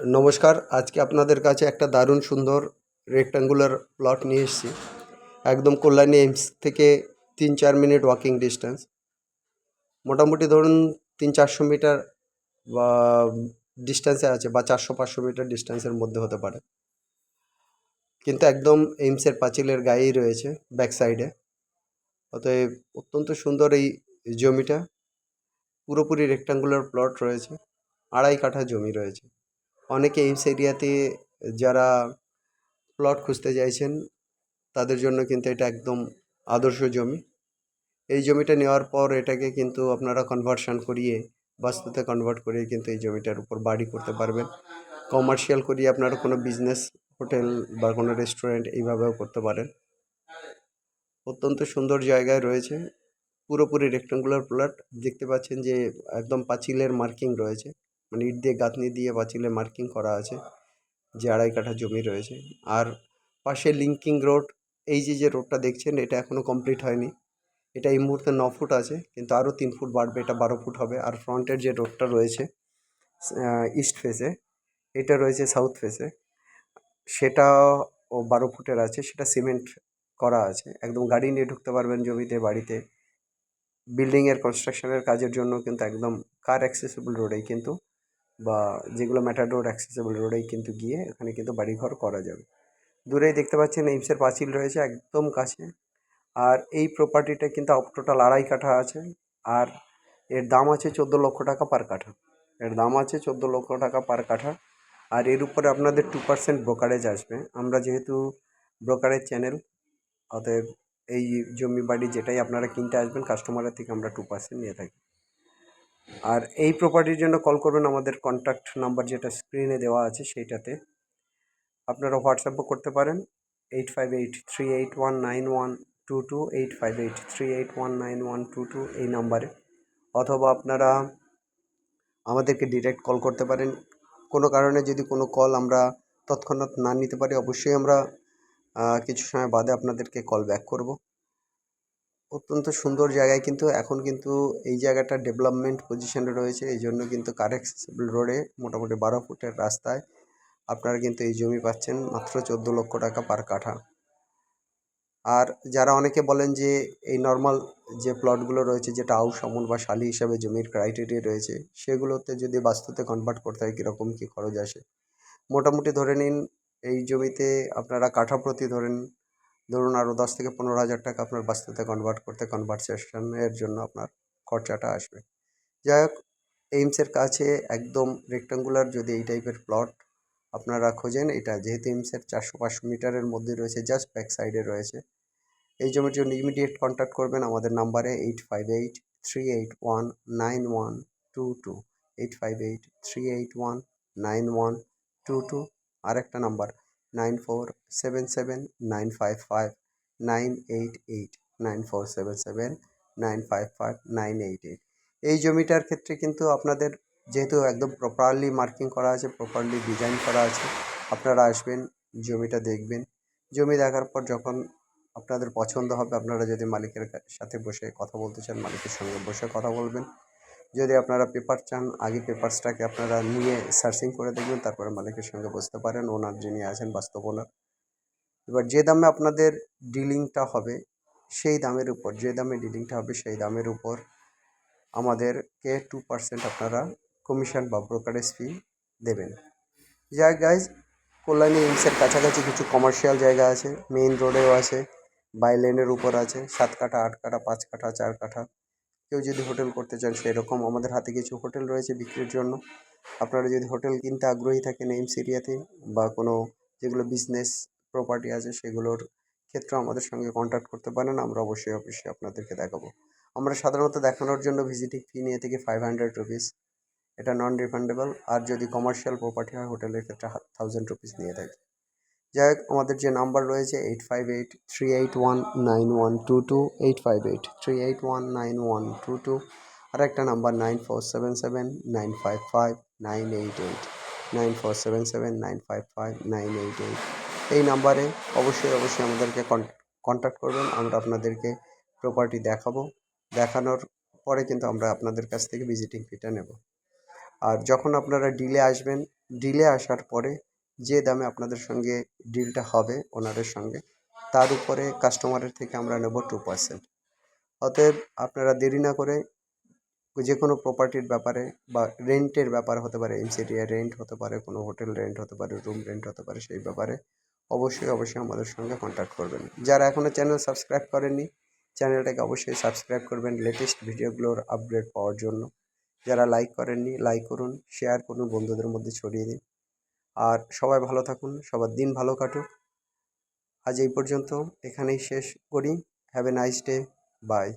নমস্কার, আজকে আপনাদের কাছে একটা দারুণ সুন্দর রেক্টাঙ্গুলার প্লট নিয়ে এসেছি। একদম কল্যাণী এইমস থেকে তিন চার মিনিট ওয়াকিং ডিস্টেন্স মোটামুটি ধরুন তিন চারশো মিটার বা ডিস্টেন্সে আছে বা চারশো পাঁচশো মিটার ডিস্টেন্সের মধ্যে হতে পারে। কিন্তু একদম এইমসের পাঁচিলের গায়েই রয়েছে ব্যাক সাইডে অতএব অত্যন্ত সুন্দর এই জমিটা। পুরোপুরি রেক্টাঙ্গুলার প্লট রয়েছে, আড়াই কাঠা জমি রয়েছে। অনেকে এইমস এরিয়াতে যারা প্লট খুঁজতে চাইছেন তাদের জন্য কিন্তু এটা একদম আদর্শ জমি। এই জমিটা নেওয়ার পর এটাকে কিন্তু আপনারা কনভার্সন করিয়ে বাস্তুতে কনভার্ট করিয়ে কিন্তু এই জমিটার উপর বাড়ি করতে পারবেন। কমার্শিয়াল করিয়ে আপনারা কোনো বিজনেস হোটেল বা কোনো রেস্টুরেন্ট এইভাবেও করতে পারেন। অত্যন্ত সুন্দর জায়গায় রয়েছে। পুরোপুরি রেক্টাঙ্গুলার প্লট দেখতে পাচ্ছেন যে একদম পাঁচিলের মার্কিং রয়েছে। মানে ইট দিয়ে গাঁথনি দিয়ে পাঁচিলে মার্কিং করা আছে, যে আড়াই কাঠা জমি রয়েছে। আর পাশে লিঙ্কিং রোড এই যে যে রোডটা দেখছেন, এটা এখনও কমপ্লিট হয়নি। এটা এই মুহূর্তে ন ফুট আছে, কিন্তু আরও তিন ফুট বাড়বে, এটা বারো ফুট হবে। আর ফ্রন্টের যে রোডটা রয়েছে ইস্ট ফেসে এটা রয়েছে সাউথ ফেসে সেটা ও বারো ফুটের আছে, সেটা সিমেন্ট করা আছে। একদম গাড়ি নিয়ে ঢুকতে পারবেন জমিতে, বাড়িতে। বিল্ডিংয়ের কনস্ট্রাকশনের কাজের জন্য কিন্তু একদম কার অ্যাক্সেসিবল রোডেই কিন্তু। বা যেগুলো ম্যাটাডোর অ্যাক্সেসিবল রোডেই কিন্তু গিয়ে এখানে কিন্তু বাড়িঘর করা যাবে। দূরেই দেখতে পাচ্ছেন এইমসের পাঁচিল রয়েছে একদম কাছে। আর এই প্রপার্টিটা কিন্তু টোটাল আড়াই কাঠা আছে। আর এর দাম আছে চোদ্দ লক্ষ টাকা পার কাঠা। এর দাম আছে চোদ্দ লক্ষ টাকা পার কাঠা। আর এর উপরে আপনাদের টু পার্সেন্ট ব্রোকারেজ আসবে। আমরা যেহেতু ব্রোকারেজ চ্যানেল অতএব এই জমি বাড়ি যেটাই আপনারা কিনতে আসবেন কাস্টমারের থেকে আমরা টু পার্সেন্ট নিয়ে থাকি। আর এই প্রপার্টির জন্য কল করবেন আমাদের কন্ট্যাক্ট নাম্বার যেটা স্ক্রিনে দেওয়া আছে সেইটাতে। আপনারা হোয়াটসঅ্যাপও করতে পারেন। Eight five eight three eight one nine one two two, eight five eight three eight one nine one two two এই নাম্বারে অথবা আপনারা আমাদেরকে ডিরেক্ট কল করতে পারেন। কোনো কারণে যদি কোনো কল আমরা তৎক্ষণাৎ না নিতে পারি, অবশ্যই আমরা কিছু সময় বাদে আপনাদেরকে কল ব্যাক করব। অত্যন্ত সুন্দর জায়গায় কিন্তু এখন কিন্তু এই জায়গাটা ডেভেলপমেন্ট পজিশনে রয়েছে। এই জন্য কিন্তু কার রোডে মোটামুটি বারো ফুটের রাস্তায় আপনারা কিন্তু এই জমি পাচ্ছেন মাত্র চোদ্দ লক্ষ টাকা পার কাঠা। আর যারা অনেকে বলেন যে এই নর্মাল যে প্লটগুলো রয়েছে যেটা আউস আমন বা শালি হিসাবে জমির ক্রাইটেরিয়া রয়েছে, সেগুলোতে যদি বাস্তুতে কনভার্ট করতে হয়, কীরকম কী খরচ আসে? মোটামুটি ধরে নিন, এই জমিতে আপনারা কাঠা প্রতি ধরেন ধরুন আরও দশ থেকে পনেরো হাজার টাকা আপনার বাস্তুতে কনভার্ট করতে কনভার্সেশনের জন্য আপনার খরচাটা আসবে। যাই হোক এইমসের কাছে একদম রেক্টাঙ্গুলার যদি এই টাইপের প্লট আপনারা খোঁজেন, এটা যেহেতু এইমসের চারশো পাঁচশো মিটারের মধ্যে রয়েছে জাস্ট ব্যাক সাইডে রয়েছে। এই জমির জন্য ইমিডিয়েট কন্ট্যাক্ট করবেন, আমাদের নাম্বারে eight five eight three eight one nine one two two eight five eight three eight one nine one two two আরেকটা number nine four seven seven nine five five nine eight eight nine four seven seven nine five five nine eight eight এই জমিটার ক্ষেত্রে কিন্তু আপনাদের যেহেতু একদম properly marking করা আছে প্রপারলি ডিজাইন করা আছে, আপনারা আসবেন, জমিটা দেখবেন। জমি দেখার পর যখন আপনাদের পছন্দ হবে, আপনারা যদি মালিকের সাথে বসে কথা বলতে চান, মালিকের সঙ্গে বসে কথা বলবেন। যদি আপনারা পেপার চান, আগে পেপারসটাকে আপনারা নিয়ে সার্চিং করে দেখবেন, তারপরে মালিকের সঙ্গে বসতে পারেন। ওনার যিনি আছেন, বাস্তব ওনার। এবার যে দামে আপনাদের ডিলিংটা হবে, সেই দামের উপর, যে দামে ডিলিংটা হবে, সেই দামের উপর আমাদেরকে টু পার্সেন্ট আপনারা কমিশন বা ব্রোকারেজ ফি দেবেন। যাই গাইজ কল্যাণী ইমসের কাছাকাছি কিছু কমার্শিয়াল জায়গা আছে মেইন রোডেও আছে বাই লেনের উপর আছে, সাত কাঠা, আট কাঠা, পাঁচ কাঠা, চার কাঠা। কেউ যদি হোটেল করতে চান, সেরকম আমাদের হাতে কিছু হোটেল রয়েছে বিক্রির জন্য। আপনারা যদি হোটেল কিনতে আগ্রহী থাকেন এইমস এরিয়াতে বা কোনো যেগুলো বিজনেস প্রপার্টি আছে, সেগুলোর ক্ষেত্রে আমাদের সঙ্গে কন্ট্যাক্ট করতে পারেন। আমরা অবশ্যই অবশ্যই আপনাদেরকে দেখাবো। আমরা সাধারণত দেখানোর জন্য ভিজিটিং ফি নিয়ে থেকে ফাইভ হান্ড্রেড রুপিস এটা নন রিফান্ডেবল আর যদি কমার্শিয়াল প্রপার্টি হয়, হোটেলের ক্ষেত্রে থাউজেন্ড রুপিস নিয়ে থাকি। যাই হোক, আমাদের যে নাম্বার রয়েছে eight five eight three eight one nine one two two, eight five eight three eight one nine one two two, আর একটা number nine four seven seven nine five five nine eight eight, nine four seven seven nine five five nine eight eight. এই নাম্বারে অবশ্যই অবশ্যই আমাদেরকে contact করবেন, আমরা আপনাদেরকে property দেখাবো। দেখানোর পরে কিন্তু আমরা আপনাদের কাছ থেকে ভিজিটিং ফিটা নেব। আর যখন আপনারা ডিলে আসবেন ডিলে আসার পরে যে দামে আপনাদের সঙ্গে ডিলটা হবে ওনারের সঙ্গে, তার উপরে কাস্টমারের থেকে আমরা নেব টু পার্সেন্ট। অতএব আপনারা দেরি না করে যে কোনো প্রপার্টির ব্যাপারে বা রেন্টের ব্যাপার হতে পারে, এমসিডিআই রেন্ট হতে পারে, কোনো হোটেল রেন্ট হতে পারে, রুম রেন্ট হতে পারে, সেই ব্যাপারে অবশ্যই অবশ্যই আমাদের সঙ্গে কন্ট্যাক্ট করবেন। যারা এখনও চ্যানেল সাবস্ক্রাইব করেননি, চ্যানেলটাকে অবশ্যই সাবস্ক্রাইব করবেন লেটেস্ট ভিডিওগুলোর আপডেট পাওয়ার জন্য। যারা লাইক করেননি লাইক করুন শেয়ার করুন, বন্ধুদের মধ্যে ছড়িয়ে দিন। আর সবাই ভালো থাকুন, সবার দিন ভালো কাটুক। আজ এই পর্যন্ত এখানেই শেষ করি। Have a nice day bye